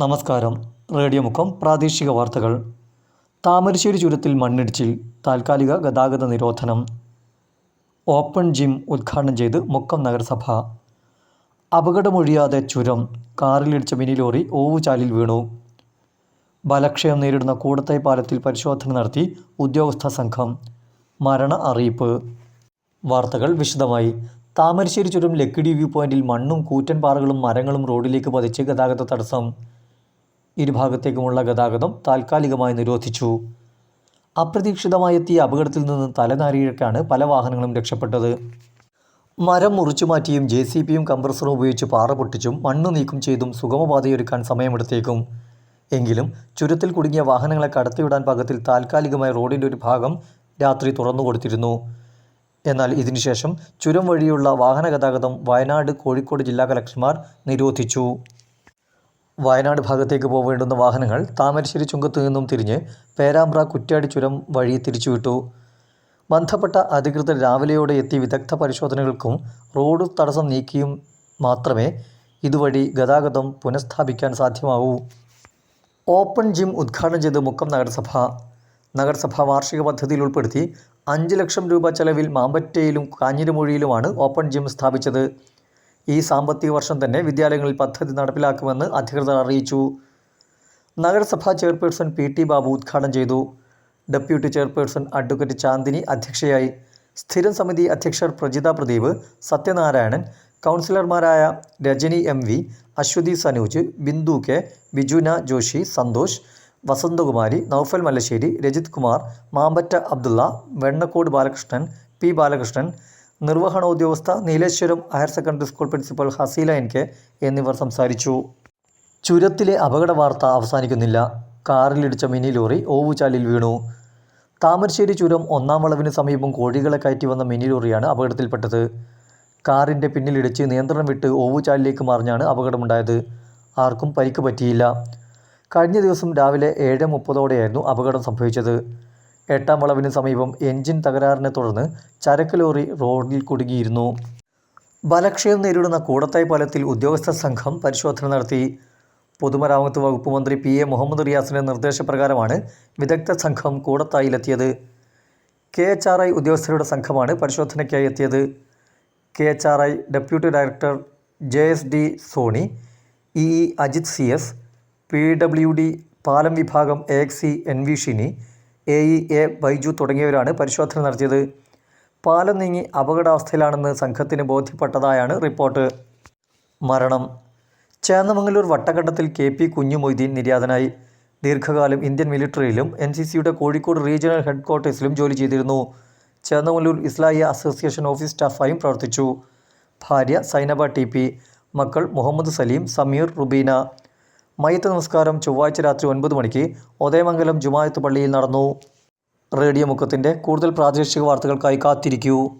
നമസ്കാരം. റേഡിയോ മുഖം പ്രാദേശിക വാർത്തകൾ. താമരശ്ശേരി ചുരത്തിൽ മണ്ണിടിച്ചിൽ താൽക്കാലിക ഗതാഗത നിരോധനം. ഓപ്പൺ ജിം ഉദ്ഘാടനം ചെയ്ത് മുക്കം നഗരസഭ. അപകടമൊഴിയാതെ ചുരം കാറിലിടിച്ച മിനി ലോറി ഓവുചാലിൽ വീണു. ബലക്ഷയം നേരിടുന്ന കൂടത്തായി പാലത്തിൽ പരിശോധന നടത്തി ഉദ്യോഗസ്ഥ സംഘം. മരണ അറിയിപ്പ്. വാർത്തകൾ വിശദമായി. താമരശ്ശേരി ചുരം ലക്കിടി വ്യൂ പോയിന്റിൽ മണ്ണും കൂറ്റൻ പാറകളും മരങ്ങളും റോഡിലേക്ക് പതിച്ച് ഗതാഗത തടസ്സം. ഇരുഭാഗത്തേക്കുമുള്ള ഗതാഗതം താൽക്കാലികമായി നിരോധിച്ചു. അപ്രതീക്ഷിതമായി എത്തിയ അപകടത്തിൽ നിന്ന് തലനാരിഴക്കാണ് പല വാഹനങ്ങളും രക്ഷപ്പെട്ടത്. മരം മുറിച്ചു മാറ്റിയും ജെ സി പിയും കംപ്രസറും ഉപയോഗിച്ച് പാറ പൊട്ടിച്ചും മണ്ണ് നീക്കം ചെയ്തും സുഗമപാതയൊരുക്കാൻ സമയമെടുത്തേക്കും. എങ്കിലും ചുരത്തിൽ കുടുങ്ങിയ വാഹനങ്ങളെ കടത്തിവിടാൻ പാകത്തിൽ താൽക്കാലികമായി റോഡിന്റെ ഒരു ഭാഗം രാത്രി തുറന്നു കൊടുത്തിരുന്നു. എന്നാൽ ഇതിനുശേഷം ചുരം വഴിയുള്ള വാഹന ഗതാഗതം വയനാട് കോഴിക്കോട് ജില്ലാ കലക്ടർമാർ നിരോധിച്ചു. വയനാട് ഭാഗത്തേക്ക് പോവേണ്ടുന്ന വാഹനങ്ങൾ താമരശ്ശേരി ചുങ്കത്ത് നിന്നും തിരിഞ്ഞ് പേരാമ്പ്ര കുറ്റ്യാടി ചുരം വഴി തിരിച്ചുവിട്ടു. ബന്ധപ്പെട്ട അധികൃതർ രാവിലെയോടെ എത്തി വിദഗ്ധ പരിശോധനകൾക്കും റോഡ് തടസ്സം നീക്കിയും മാത്രമേ ഇതുവഴി ഗതാഗതം പുനഃസ്ഥാപിക്കാൻ സാധ്യമാവൂ. ഓപ്പൺ ജിം ഉദ്ഘാടനം ചെയ്ത് മുക്കം നഗരസഭ. നഗരസഭ വാർഷിക പദ്ധതിയിൽ ഉൾപ്പെടുത്തി അഞ്ച് ലക്ഷം രൂപ ചെലവിൽ മാമ്പറ്റയിലും കാഞ്ഞിരമൊഴിയിലുമാണ് ഓപ്പൺ ജിം സ്ഥാപിച്ചത്. ഈ സാമ്പത്തിക വർഷം തന്നെ വിദ്യാലയങ്ങളിൽ പദ്ധതി നടപ്പിലാക്കുമെന്ന് അധികൃതർ അറിയിച്ചു. നഗരസഭാ ചെയർപേഴ്സൺ പി ടി ബാബു ഉദ്ഘാടനം ചെയ്തു. ഡെപ്യൂട്ടി ചെയർപേഴ്സൺ അഡ്വക്കേറ്റ് ചാന്ദിനി അധ്യക്ഷയായി. സ്ഥിരം സമിതി അധ്യക്ഷർ പ്രജിത പ്രദീപ് സത്യനാരായണൻ കൗൺസിലർമാരായ Rajani M V Aswathi Sanuj Bindu K Bijuna Joshi Santhosh Vasanthakumari Naufal Mallassery Rajith Kumar Mampatta Abdulla Vennakode Balakrishnan P Balakrishnan നിർവഹണോദ്യോഗസ്ഥ Nileshwaram higher secondary school principal Haseela N K എന്നിവർ സംസാരിച്ചു. ചുരത്തിലെ അപകട വാർത്ത അവസാനിക്കുന്നില്ല. കാറിലിടിച്ച mini lorry ഓവുചാലിൽ വീണു. താമരശ്ശേരി ചുരം ഒന്നാം വളവിന് സമീപം കോഴികളെ കയറ്റി വന്ന മിനി ലോറിയാണ് അപകടത്തിൽപ്പെട്ടത്. കാറിന്റെ പിന്നിലിടിച്ച് നിയന്ത്രണം വിട്ട് ഓവുചാലിലേക്ക് മറിഞ്ഞാണ് അപകടമുണ്ടായത്. ആർക്കും പരിക്ക് പറ്റിയില്ല. കഴിഞ്ഞ ദിവസം രാവിലെ ഏഴ് മുപ്പതോടെയായിരുന്നു അപകടം സംഭവിച്ചത്. എട്ടാം വളവിന് സമീപം എൻജിൻ തകരാറിനെ തുടർന്ന് ചരക്ക് ലോറി റോഡിൽ കുടുങ്ങിയിരുന്നു. ബലക്ഷയം നേരിടുന്ന കൂടത്തായ് പാലത്തിൽ ഉദ്യോഗസ്ഥ സംഘം പരിശോധന നടത്തി. പൊതുമരാമത്ത് വകുപ്പ് മന്ത്രി പി എ മുഹമ്മദ് റിയാസിന്റെ നിർദ്ദേശപ്രകാരമാണ് വിദഗ്ധ സംഘം കൂടത്തായിലെത്തിയത്. കെ എച്ച് ആർ ഐ ഉദ്യോഗസ്ഥരുടെ സംഘമാണ് പരിശോധനയ്ക്കായി എത്തിയത്. K H R I deputy director J S D Soni E E Ajith C S P W D പാലം വിഭാഗം A X C N V Shini A E A Baiju തുടങ്ങിയവരാണ് പരിശോധന നടത്തിയത്. പാലം നീങ്ങി അപകടാവസ്ഥയിലാണെന്ന് സംഘത്തിന് ബോധ്യപ്പെട്ടതായാണ് റിപ്പോർട്ട്. മരണം. ചേന്നമംഗലൂർ വട്ടക്കണ്ടത്തിൽ കെ പി കുഞ്ഞുമൊയ്തീൻ നിര്യാതനായി. ദീർഘകാലം ഇന്ത്യൻ മിലിറ്ററിയിലും എൻ സി സിയുടെ കോഴിക്കോട് റീജിയണൽ ഹെഡ്ക്വാർട്ടേഴ്സിലും ജോലി ചെയ്തിരുന്നു. ചേന്നമംഗലൂർ ഇസ്ലാഹിയ അസോസിയേഷൻ ഓഫീസ് സ്റ്റാഫായും പ്രവർത്തിച്ചു. ഭാര്യ സൈനബ ടി പി മക്കൾ മുഹമ്മദ് സലീം സമീർ റുബീന. മയ്യത്ത് നമസ്കാരം. ചൊവ്വാഴ്ച രാത്രി ഒൻപത് മണിക്ക് ഉദയമംഗലം ജുമായത്ത് പള്ളിയിൽ നടന്നു. റേഡിയോ മുക്കത്തിന്റെ കൂടുതൽ പ്രാദേശിക വാർത്തകൾക്കായി കാത്തിരിക്കൂ.